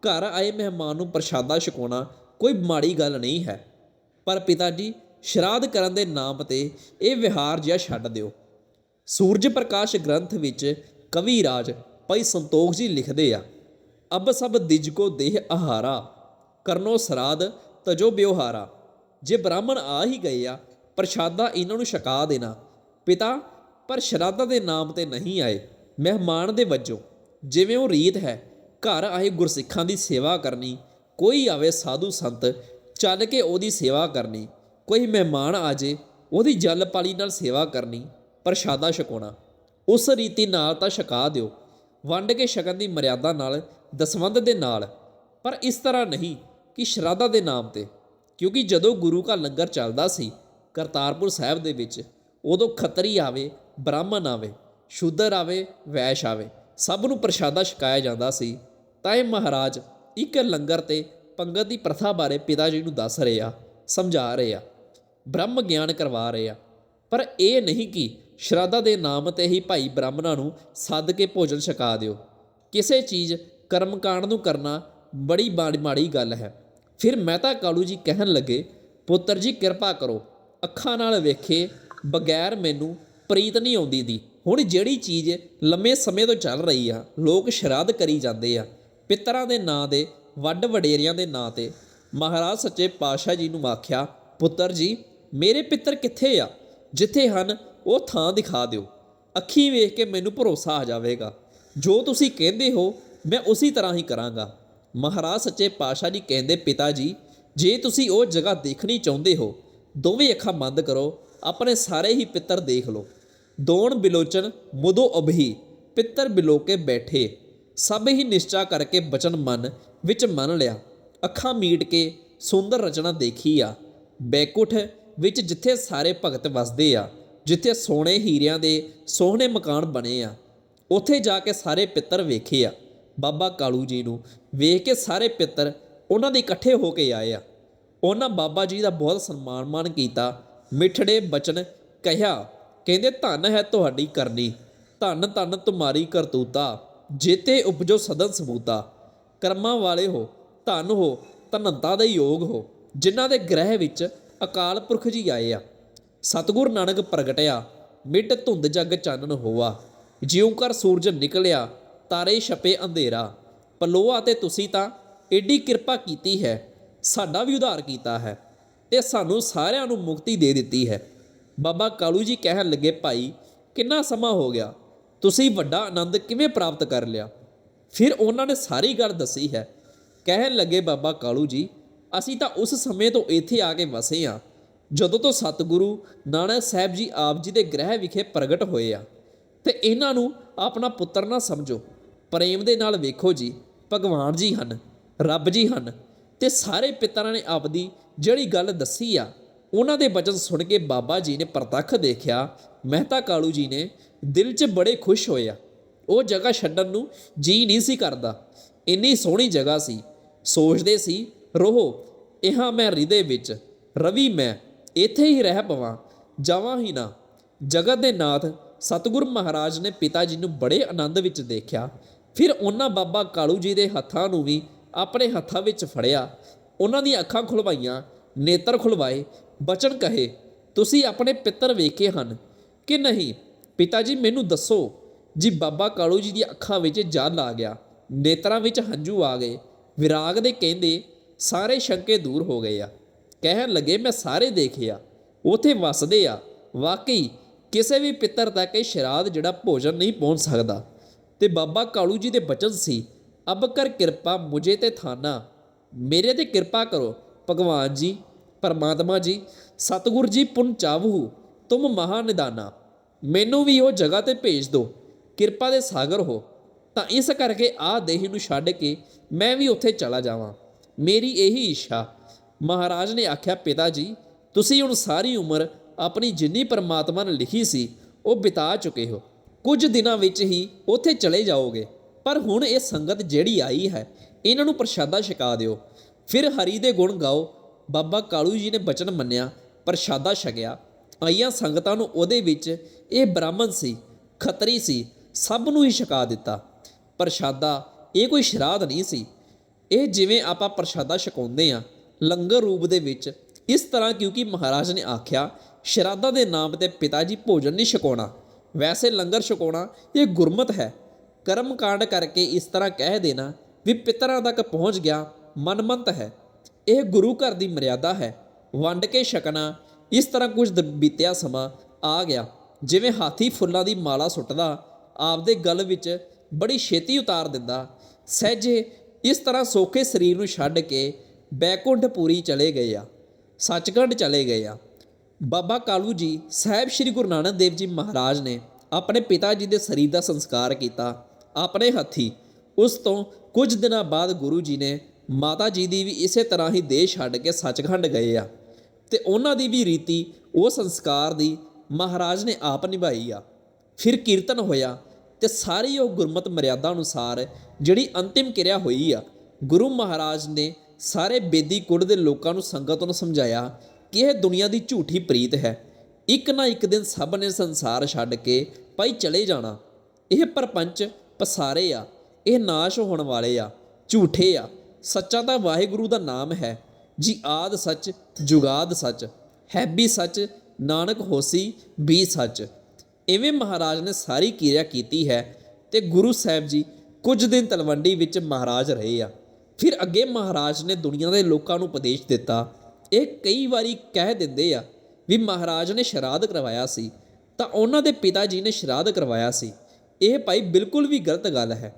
ਘਰ ਆਏ ਮਹਿਮਾਨ ਨੂੰ ਪ੍ਰਸ਼ਾਦਾ ਛਕਾਉਣਾ ਕੋਈ ਮਾੜੀ ਗੱਲ ਨਹੀਂ ਹੈ। ਪਰ ਪਿਤਾ ਜੀ ਸ਼ਰਾਧ ਕਰਨ ਦੇ ਨਾਮ ਤੇ ਇਹ ਵਿਹਾਰ ਜਿਹਾ ਛੱਡ ਦਿਓ। ਸੂਰਜ ਪ੍ਰਕਾਸ਼ ਗ੍ਰੰਥ ਵਿੱਚ ਕਵੀ ਰਾਜ ਭਾਈ ਸੰਤੋਖ ਜੀ ਲਿਖਦੇ ਆ, ਅਬ ਸਭ ਦਿਜ ਕੋ ਦੇਹ ਆਹਾਰਾ, ਕਰਨੋ ਸਰਾਧ ਤਜੋ ਬਿਵਹਾਰਾ ਜੇ ਬ੍ਰਾਹਮਣ ਆ ਹੀ ਗਏ ਆ ਪ੍ਰਸ਼ਾਦਾ ਇਹਨਾਂ ਨੂੰ ਛਕਾ ਦੇਣਾ। ਪਿਤਾ, ਪਰ ਸ਼ਰਾਧਾ ਦੇ ਨਾਮ ਤੇ ਨਹੀਂ ਆਏ। ਮਹਿਮਾਨ ਦੇ ਵਜੋਂ, ਜਿਵੇਂ ਉਹ ਰੀਤ ਹੈ, ਘਰ ਆਏ ਗੁਰਸਿੱਖਾਂ ਦੀ ਸੇਵਾ ਕਰਨੀ। ਕੋਈ ਆਵੇ ਸਾਧੂ ਸੰਤ, ਚੱਲ ਕੇ ਉਹਦੀ ਸੇਵਾ ਕਰਨੀ। ਕੋਈ ਮਹਿਮਾਨ ਆ ਜੇ, ਉਹਦੀ ਜਲ ਪਾਲੀ ਨਾਲ ਸੇਵਾ ਕਰਨੀ ਪ੍ਰਸ਼ਾਦਾ ਛਕਾਉਣਾ। ਉਸ ਰੀਤੀ ਨਾਲ ਤਾਂ ਛਕਾ ਦਿਓ। ਵੰਡ ਕੇ ਛਕਣ ਦੀ ਮਰਿਆਦਾ ਨਾਲ, ਦਸਵੰਧ ਦੇ ਨਾਲ। ਪਰ ਇਸ ਤਰ੍ਹਾਂ ਨਹੀਂ ਕਿ ਸ਼ਰਾਧਾ ਦੇ ਨਾਮ ਤੇ। ਕਿਉਂਕਿ ਜਦੋਂ ਗੁਰੂ ਕਾ ਲੰਗਰ ਚੱਲਦਾ ਸੀ ਕਰਤਾਰਪੁਰ ਸਾਹਿਬ ਦੇ ਵਿੱਚ ਉਦੋਂ ਖੱਤਰੀ ਆਵੇ, ਬ੍ਰਾਹਮਣ ਆਵੇ, ਸ਼ੂਦਰ ਆਵੇ, ਵੈਸ਼ ਆਵੇ, ਸਭ ਨੂੰ ਪ੍ਰਸ਼ਾਦਾ ਛਕਾਇਆ ਜਾਂਦਾ ਸੀ। ਤਾਂ ਇਹ ਮਹਾਰਾਜ ਇੱਕ ਲੰਗਰ ਤੇ ਪੰਗਤ ਦੀ ਪ੍ਰਥਾ ਬਾਰੇ ਪਿਤਾ ਜੀ ਨੂੰ ਦੱਸ ਰਹੇ ਆ, ਸਮਝਾ ਰਹੇ ਆ, ਬ੍ਰਹਮ ਗਿਆਨ ਕਰਵਾ ਰਹੇ ਆ। ਪਰ ਇਹ ਨਹੀਂ ਕਿ ਸ਼ਰਾਧਾ ਦੇ ਨਾਮ ਤੇ ਹੀ ਭਾਈ ਬ੍ਰਾਹਮਣਾਂ ਨੂੰ ਸੱਦ ਕੇ ਭੋਜਨ ਛਕਾ ਦਿਓ। ਕਿਸੇ ਚੀਜ਼ ਕਰਮਕਾਂਡ ਨੂੰ ਕਰਨਾ ਬੜੀ ਮਾੜੀ ਮਾੜੀ ਗੱਲ ਹੈ। ਫਿਰ ਮਹਿਤਾ ਕਾਲੂ ਜੀ ਕਹਿਣ ਲੱਗੇ, ਪੁੱਤਰ ਜੀ ਕਿਰਪਾ ਕਰੋ ਅੱਖਾਂ ਨਾਲ ਵੇਖੇ ਬਗੈਰ ਮੈਨੂੰ ਪ੍ਰੀਤ ਨਹੀਂ ਆਉਂਦੀ ਦੀ। ਹੁਣ ਜਿਹੜੀ ਚੀਜ਼ ਲੰਮੇ ਸਮੇਂ ਤੋਂ ਚੱਲ ਰਹੀ ਆ, ਲੋਕ ਸ਼ਰਾਧ ਕਰੀ ਜਾਂਦੇ ਆ। ਪਿੱਤਰਾਂ ਦੇ ਨਾਂ ਦੇ ਵੱਡ ਵਡੇਰਿਆਂ ਦੇ ਨਾਂ ਤੇ, ਮਹਾਰਾਜ ਸੱਚੇ ਪਾਤਸ਼ਾਹ ਜੀ ਨੂੰ ਆਖਿਆ, ਪੁੱਤਰ ਜੀ, ਮੇਰੇ ਪਿੱਤਰ ਕਿੱਥੇ ਆ? ਜਿੱਥੇ ਹਨ, ਉਹ ਥਾਂ ਦਿਖਾ ਦਿਓ। ਅੱਖੀਂ ਵੇਖ ਕੇ ਮੈਨੂੰ ਭਰੋਸਾ ਆ ਜਾਵੇਗਾ। ਜੋ ਤੁਸੀਂ ਕਹਿੰਦੇ ਹੋ, ਮੈਂ ਉਸੇ ਤਰ੍ਹਾਂ ਹੀ ਕਰਾਂਗਾ। ਮਹਾਰਾਜ ਸੱਚੇ ਪਾਤਸ਼ਾਹ ਜੀ ਕਹਿੰਦੇ, ਪਿਤਾ ਜੀ, ਜੇ ਤੁਸੀਂ ਉਹ ਜਗ੍ਹਾ ਦੇਖਣੀ ਚਾਹੁੰਦੇ ਹੋ ਦੋਵੇਂ ਅੱਖਾਂ ਬੰਦ ਕਰੋ, ਆਪਣੇ ਸਾਰੇ ਹੀ ਪਿੱਤਰ ਦੇਖ ਲਓ। ਦੋਣ ਬਿਲੋਚਨ, ਮੁਦੋ ਅਭੀ ਪਿੱਤਰ ਬਿਲੋ ਕੇ ਬੈਠੇ। ਸਭ ਹੀ ਨਿਸ਼ਚਾ ਕਰਕੇ ਬਚਨ ਮਨ ਵਿੱਚ ਮੰਨ ਲਿਆ। ਅੱਖਾਂ ਮੀਟ ਕੇ ਸੁੰਦਰ ਰਚਨਾ ਦੇਖੀ ਆ। ਬੈਕੁੱਠ ਵਿੱਚ ਜਿੱਥੇ ਸਾਰੇ ਭਗਤ ਵਸਦੇ ਆ, ਜਿੱਥੇ ਸੋਨੇ ਹੀਰਿਆਂ ਦੇ ਸੋਹਣੇ ਮਕਾਨ ਬਣੇ ਆ, ਉੱਥੇ ਜਾ ਕੇ ਸਾਰੇ ਪਿੱਤਰ ਵੇਖੇ ਆ। ਬਾਬਾ ਕਾਲੂ ਜੀ ਨੂੰ ਵੇਖ ਕੇ ਸਾਰੇ ਪਿੱਤਰ ਉਹਨਾਂ ਦੇ ਇਕੱਠੇ ਹੋ ਕੇ ਆਏ ਆ। ਉਹਨਾਂ ਬਾਬਾ ਜੀ ਦਾ ਬਹੁਤ ਸਨਮਾਨ ਮਾਨ ਕੀਤਾ, ਮਿੱਠੜੇ ਬਚਨ ਕਹਿਆ, ਕਹਿੰਦੇ, ਧਨ ਹੈ ਤੁਹਾਡੀ ਕਰਨੀ। ਧੰਨ ਧੰਨ ਤੁਮਾਰੀ ਕਰਤੂਤਾ। ਜੇਤੇ ਉਪਜੋ ਸਦਨ ਸਬੂਤਾ। ਕਰਮਾਂ ਵਾਲੇ ਹੋ, ਧਨ ਹੋ, ਧਨਤਾ ਦੇ ਯੋਗ ਹੋ, ਜਿਨ੍ਹਾਂ ਦੇ ਗ੍ਰਹਿ ਵਿੱਚ ਅਕਾਲ ਪੁਰਖ ਜੀ ਆਏ ਆ। ਸਤਿਗੁਰ ਨਾਨਕ ਪ੍ਰਗਟਿਆ, ਮਿੱਟ ਧੁੰਦ ਜਗ ਚਾਨਣ ਹੋਆ। ਜਿਉਂ ਕਰ ਸੂਰਜ ਨਿਕਲਿਆ, ਤਾਰੇ ਛਪੇ ਅੰਧੇਰਾ। ਪਲੋਆ ਤੇ ਤੁਸੀਂ ਤਾਂ ਏਡੀ ਕਿਰਪਾ ਕੀਤੀ ਹੈ। ਸਾਡਾ ਵੀ ਉਧਾਰ ਕੀਤਾ ਹੈ ਤੇ ਸਾਨੂੰ ਸਾਰਿਆਂ ਨੂੰ ਮੁਕਤੀ ਦੇ ਦਿੱਤੀ ਹੈ। ਬਾਬਾ ਕਾਲੂ ਜੀ ਕਹਿਣ ਲੱਗੇ, ਭਾਈ, ਕਿੰਨਾ ਸਮਾਂ ਹੋ ਗਿਆ? ਤੁਸੀਂ ਵੱਡਾ ਆਨੰਦ ਕਿਵੇਂ ਪ੍ਰਾਪਤ ਕਰ ਲਿਆ? ਫਿਰ ਉਹਨਾਂ ਨੇ ਸਾਰੀ ਗੱਲ ਦੱਸੀ ਹੈ। ਕਹਿਣ ਲੱਗੇ, ਬਾਬਾ ਕਾਲੂ ਜੀ, ਅਸੀਂ ਤਾਂ ਉਸ ਸਮੇਂ ਤੋਂ ਇੱਥੇ ਆ ਕੇ ਵਸੇ ਆ ਜਦੋਂ ਤੋਂ ਸਤਿਗੁਰੂ ਨਾਨਕ ਸਾਹਿਬ ਜੀ ਆਪ ਜੀ ਦੇ ਗ੍ਰਹਿ ਵਿਖੇ ਪ੍ਰਗਟ ਹੋਏ ਆ। ਤੇ ਇਹਨਾਂ ਨੂੰ ਆਪਣਾ ਪੁੱਤਰ ਨਾ ਸਮਝੋ। ਪ੍ਰੇਮ ਦੇ ਨਾਲ ਵੇਖੋ ਜੀ, ਭਗਵਾਨ ਜੀ ਹਨ, ਰੱਬ ਜੀ ਹਨ ਤੇ ਸਾਰੇ ਪਿੱਤਰਾਂ ਨੇ ਆਪਦੀ ਜਿਹੜੀ ਗੱਲ ਦੱਸੀ ਆ, ਉਹਨਾਂ ਦੇ ਬਚਨ ਸੁਣ ਕੇ ਬਾਬਾ ਜੀ ਨੇ ਪ੍ਰਤੱਖ ਦੇਖਿਆ। ਮਹਿਤਾ ਕਾਲੂ ਜੀ ਨੇ ਦਿਲ 'ਚ ਬੜੇ ਖੁਸ਼ ਹੋਇਆ ਉਹ ਜਗ੍ਹਾ ਛੱਡਣ ਨੂੰ ਜੀ ਨਹੀਂ ਸੀ ਕਰਦਾ। ਇੰਨੀ ਸੋਹਣੀ ਜਗ੍ਹਾ ਸੀ। ਸੋਚਦੇ ਸੀ, ਰੋਹੋ, ਇਹਾਂ ਮੈਂ ਹਿਰਦੇ ਵਿੱਚ, ਰਵੀ ਮੈਂ, ਇੱਥੇ ਹੀ ਰਹਿ ਪਵਾਂ, ਜਾਵਾਂ ਹੀ ਨਾ। ਜਗਤ ਦੇ ਨਾਥ ਸਤਿਗੁਰ ਮਹਾਰਾਜ ਨੇ ਪਿਤਾ ਜੀ ਨੂੰ ਬੜੇ ਆਨੰਦ ਵਿੱਚ ਦੇਖਿਆ। ਫਿਰ ਉਹਨਾਂ ਬਾਬਾ ਕਾਲੂ ਜੀ ਦੇ ਹੱਥਾਂ ਨੂੰ ਵੀ ਆਪਣੇ ਹੱਥਾਂ ਵਿੱਚ ਫੜਿਆ, ਉਹਨਾਂ ਦੀਆਂ ਅੱਖਾਂ ਖੁਲਵਾਈਆਂ, ਨੇਤਰ ਖੁਲਵਾਏ, ਬਚਨ ਕਹੇ, ਤੁਸੀਂ ਆਪਣੇ ਪਿੱਤਰ ਵੇਖੇ ਹਨ ਕਿ ਨਹੀਂ? ਪਿਤਾ ਜੀ ਮੈਨੂੰ ਦੱਸੋ, ਜੀ ਬਾਬਾ ਕਾਲੂ ਜੀ ਦੀਆਂ ਅੱਖਾਂ ਵਿੱਚ ਜਲ ਆ ਗਿਆ, ਨੇਤਰਾਂ ਵਿੱਚ ਹੰਝੂ ਆ ਗਏ, ਵਿਰਾਗ ਦੇ ਕਹਿੰਦੇ ਸਾਰੇ ਸ਼ੰਕੇ ਦੂਰ ਹੋ ਗਏ ਆ। ਕਹਿਣ ਲੱਗੇ, ਮੈਂ ਸਾਰੇ ਦੇਖੇ ਆ ਉਥੇ ਵਸਦੇ ਆ। ਵਾਕਈ, ਕਿਸੇ ਵੀ ਪਿੱਤਰ ਤੱਕ ਇਹ ਸ਼ਰਾਦ ਜਿਹੜਾ ਭੋਜਨ ਨਹੀਂ ਪਹੁੰਚ ਸਕਦਾ। ਤੇ ਬਾਬਾ ਕਾਲੂ ਜੀ ਦੇ ਬਚਨ ਸੀ ਅਬ ਕਰ ਕਿਰਪਾ ਮੁਝੇ ਤੇ ਥਾਨਾ। ਮੇਰੇ ਤੇ ਕਿਰਪਾ ਕਰੋ, ਭਗਵਾਨ ਜੀ, ਪਰਮਾਤਮਾ ਜੀ, ਸਤਿਗੁਰ ਜੀ ਪੁਨ ਚਾਵੂ ਤੁਮ ਮਹਾ ਨਿਦਾਨਾ ਮੈਨੂੰ ਵੀ ਉਹ ਜਗ੍ਹਾ ਤੇ ਭੇਜ ਦਿਓ ਕਿਰਪਾ ਦੇ ਸਾਗਰ ਹੋ। ਤਾਂ ਇਸ ਕਰਕੇ ਆਹ ਦੇਹੀ ਨੂੰ ਛੱਡ ਕੇ ਮੈਂ ਵੀ ਉੱਥੇ ਚਲਾ ਜਾਵਾਂ। ਮੇਰੀ ਇਹੀ ਇੱਛਾ। ਮਹਾਰਾਜ ਨੇ ਆਖਿਆ, ਪਿਤਾ ਜੀ, ਤੁਸੀਂ ਹੁਣ ਸਾਰੀ ਉਮਰ ਆਪਣੀ ਜਿੰਨੀ ਪਰਮਾਤਮਾ ਨੇ ਲਿਖੀ ਸੀ, ਉਹ ਬਿਤਾ ਚੁੱਕੇ ਹੋ। ਕੁਝ ਦਿਨਾਂ ਵਿੱਚ ਹੀ ਉੱਥੇ ਚਲੇ ਜਾਓਗੇ। ਪਰ ਹੁਣ ਇਹ ਸੰਗਤ ਜਿਹੜੀ ਆਈ ਹੈ, ਇਹਨਾਂ ਨੂੰ ਪ੍ਰਸ਼ਾਦਾ ਛਕਾ ਦਿਓ। ਫਿਰ ਹਰੀ ਦੇ ਗੁਣ ਗਾਓ। ਬਾਬਾ ਕਾਲੂ ਜੀ ਨੇ ਬਚਨ ਮੰਨਿਆ, ਪ੍ਰਸ਼ਾਦਾ ਛਕਿਆ। ਆਈਆਂ ਸੰਗਤਾਂ ਨੂੰ ਉਹਦੇ ਵਿੱਚ ਇਹ ਬ੍ਰਾਹਮਣ ਸੀ, ਖੱਤਰੀ ਸੀ, ਸਭ ਨੂੰ ਹੀ ਛਕਾ ਦਿੱਤਾ। ਪ੍ਰਸ਼ਾਦਾ, ਇਹ ਕੋਈ ਸ਼ਰਾਧ ਨਹੀਂ ਸੀ। ਇਹ ਜਿਵੇਂ ਆਪਾਂ ਪ੍ਰਸ਼ਾਦਾ ਛਕਾਉਂਦੇ ਆ ਲੰਗਰ ਰੂਪ ਦੇ ਵਿੱਚ, ਇਸ ਤਰ੍ਹਾਂ ਕਿਉਂਕਿ ਮਹਾਰਾਜ ਨੇ ਆਖਿਆ, ਸ਼ਰਾਧਾ ਦੇ ਨਾਮ ਤੇ ਪਿਤਾ ਜੀ ਭੋਜਨ ਨਹੀਂ ਛਕਾਉਣਾ। ਵੈਸੇ ਲੰਗਰ ਛਕਾਉਣਾ, ਇਹ ਗੁਰਮਤ ਹੈ। ਕਰਮ ਕਾਂਡ ਕਰਕੇ ਇਸ ਤਰ੍ਹਾਂ ਕਹਿ ਦੇਣਾ ਵੀ ਪਿਤਰਾਂ ਤੱਕ ਪਹੁੰਚ ਗਿਆ ਮਨਮੰਤ ਹੈ। ਇਹ ਗੁਰੂ ਘਰ ਦੀ ਮਰਿਆਦਾ ਹੈ। ਵੰਡ ਕੇ ਛਕਣਾ, ਇਸ ਤਰ੍ਹਾਂ ਕੁਝ ਦ- ਬੀਤਿਆ ਸਮਾਂ ਆ ਗਿਆ। ਜਿਵੇਂ ਹਾਥੀ ਫੁੱਲਾਂ ਦੀ ਮਾਲਾ ਸੁੱਟਦਾ, ਆਪਦੇ ਗਲ ਵਿੱਚ ਬੜੀ ਛੇਤੀ ਉਤਾਰ ਦਿੰਦਾ। ਸਹਿਜੇ ਇਸ ਤਰ੍ਹਾਂ ਸੋਖੇ ਸਰੀਰ ਨੂੰ ਛੱਡ ਕੇ ਬੈਕੁੰਠਪੁਰੀ ਚਲੇ ਗਏ ਆ, ਸੱਚਖੰਡ ਚਲੇ ਗਏ ਆ। ਬਾਬਾ ਕਾਲੂ ਜੀ, ਸਾਹਿਬ ਸ੍ਰੀ ਗੁਰੂ ਨਾਨਕ ਦੇਵ ਜੀ ਮਹਾਰਾਜ ਨੇ ਆਪਣੇ ਪਿਤਾ ਜੀ ਦੇ ਸਰੀਰ ਦਾ ਸੰਸਕਾਰ ਕੀਤਾ। ਆਪਣੇ ਹੱਥੀ। ਉਸ ਤੋਂ ਕੁਝ ਦਿਨਾਂ ਬਾਅਦ ਗੁਰੂ ਜੀ ਨੇ ਮਾਤਾ ਜੀ ਦੀ ਵੀ ਇਸੇ ਤਰ੍ਹਾਂ ਹੀ ਦੇਹ ਛੱਡ ਕੇ ਸੱਚਖੰਡ ਗਏ ਆ ਤੇ ਉਹਨਾਂ ਦੀ ਵੀ ਰੀਤੀ ਉਹ ਸੰਸਕਾਰ ਦੀ ਮਹਾਰਾਜ ਨੇ ਆਪ ਨਿਭਾਈ ਆ। ਫਿਰ ਕੀਰਤਨ ਹੋਇਆ ਤੇ ਸਾਰੀ ਉਹ ਗੁਰਮਤ ਮਰਿਆਦਾ ਅਨੁਸਾਰ ਜਿਹੜੀ ਅੰਤਿਮ ਕਿਰਿਆ ਹੋਈ ਆ, ਗੁਰੂ ਮਹਾਰਾਜ ਨੇ ਸਾਰੇ ਬੇਦੀ ਕੁੜ ਦੇ ਲੋਕਾਂ ਨੂੰ ਸੰਗਤ ਨੂੰ ਸਮਝਾਇਆ ਕਿ ਇਹ ਦੁਨੀਆ ਦੀ ਝੂਠੀ ਪ੍ਰੀਤ ਹੈ। ਇੱਕ ਨਾ ਇੱਕ ਦਿਨ ਸਭ ਨੇ ਸੰਸਾਰ ਛੱਡ ਕੇ ਭਾਈ ਚਲੇ ਜਾਣਾ। ਇਹ ਪਰਪੰਚ ਪਸਾਰੇ ਆ, ਇਹ ਨਾਸ਼ ਹੋਣ ਵਾਲੇ ਆ, ਝੂਠੇ ਆ। ਸੱਚਾ ਤਾਂ ਵਾਹਿਗੁਰੂ ਦਾ ਨਾਮ ਹੈ। ਜੀ ਆਦ ਸੱਚ, ਜੁਗਾਦ ਸੱਚ। ਹੈ ਵੀ ਸੱਚ, ਨਾਨਕ ਹੋਸੀ ਵੀ ਸੱਚ। ਇਵੇਂ ਮਹਾਰਾਜ ਨੇ ਸਾਰੀ ਕਿਰਿਆ ਕੀਤੀ ਹੈ ਤੇ ਗੁਰੂ ਸਾਹਿਬ ਜੀ ਕੁਝ ਦਿਨ ਤਲਵੰਡੀ ਵਿੱਚ ਮਹਾਰਾਜ ਰਹੇ ਆ। ਫਿਰ ਅੱਗੇ ਮਹਾਰਾਜ ਨੇ ਦੁਨੀਆ ਦੇ ਲੋਕਾਂ ਨੂੰ ਉਪਦੇਸ਼ ਦਿੱਤਾ। ਇਹ ਕਈ ਵਾਰੀ ਕਹਿ ਦਿੰਦੇ ਆ ਵੀ ਮਹਾਰਾਜ ਨੇ ਸ਼ਰਾਧ ਕਰਵਾਇਆ ਸੀ। ਤਾਂ ਉਹਨਾਂ ਦੇ ਪਿਤਾ ਜੀ ਨੇ ਸ਼ਰਾਧ ਕਰਵਾਇਆ ਸੀ। ਇਹ ਭਾਈ ਬਿਲਕੁਲ ਵੀ ਗਲਤ ਗੱਲ ਹੈ।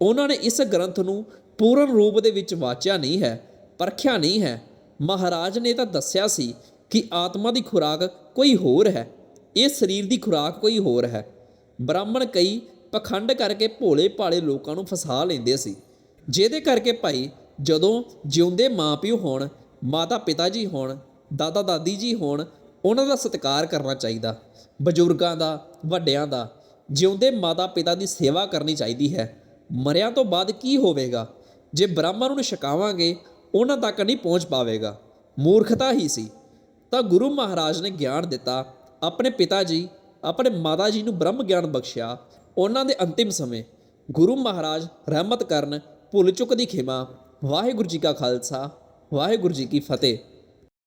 ਉਹਨਾਂ ਨੇ ਇਸ ਗ੍ਰੰਥ ਨੂੰ ਪੂਰਨ ਰੂਪ ਦੇ ਵਿੱਚ ਵਾਚਿਆ ਨਹੀਂ ਹੈ, ਪਰਖਿਆ ਨਹੀਂ ਹੈ। ਮਹਾਰਾਜ ਨੇ ਤਾਂ ਦੱਸਿਆ ਸੀ ਕਿ ਆਤਮਾ ਦੀ ਖੁਰਾਕ ਕੋਈ ਹੋਰ ਹੈ, ਇਹ ਸਰੀਰ ਦੀ ਖੁਰਾਕ ਕੋਈ ਹੋਰ ਹੈ। ਬ੍ਰਾਹਮਣ ਕਈ ਪਖੰਡ ਕਰਕੇ ਭੋਲੇ ਭਾਲੇ ਲੋਕਾਂ ਨੂੰ ਫਸਾ ਲੈਂਦੇ ਸੀ, ਜਿਹਦੇ ਕਰਕੇ ਭਾਈ ਜਦੋਂ ਜਿਉਂਦੇ ਮਾਪਿਓ ਹੋਣ ਮਾਤਾ ਪਿਤਾ ਜੀ ਹੋਣ ਦਾਦਾ ਦਾਦੀ ਜੀ ਹੋਣ, ਉਹਨਾਂ ਦਾ ਸਤਿਕਾਰ ਕਰਨਾ ਚਾਹੀਦਾ। ਬਜ਼ੁਰਗਾਂ ਦਾ, ਵੱਡਿਆਂ ਦਾ ਜਿਉਂਦੇ ਮਾਤਾ ਪਿਤਾ ਦੀ ਸੇਵਾ ਕਰਨੀ ਚਾਹੀਦੀ ਹੈ। ਮਰਿਆਂ ਤੋਂ ਬਾਅਦ ਕੀ ਹੋਵੇਗਾ? ਜੇ ਬ੍ਰਾਹਮਣ ਨੂੰ ਛਕਾਵਾਂਗੇ, ਉਹਨਾਂ ਤੱਕ ਨਹੀਂ ਪਹੁੰਚ ਪਾਵੇਗਾ। ਮੂਰਖਤਾ ਹੀ ਸੀ। ਤਾਂ ਗੁਰੂ ਮਹਾਰਾਜ ਨੇ ਗਿਆਨ ਦਿੱਤਾ। ਆਪਣੇ ਪਿਤਾ ਜੀ, ਆਪਣੇ ਮਾਤਾ ਜੀ ਨੂੰ ਬ੍ਰਹਮ ਗਿਆਨ ਬਖਸ਼ਿਆ। ਉਹਨਾਂ ਦੇ ਅੰਤਿਮ ਸਮੇਂ ਗੁਰੂ ਮਹਾਰਾਜ ਰਹਿਮਤ ਕਰਨ ਭੁੱਲ ਚੁੱਕ ਦੀ ਖਿਮਾ। ਵਾਹਿਗੁਰੂ ਜੀ ਕਾ ਖਾਲਸਾ, ਵਾਹਿਗੁਰੂ ਜੀ ਕੀ ਫਤਿਹ।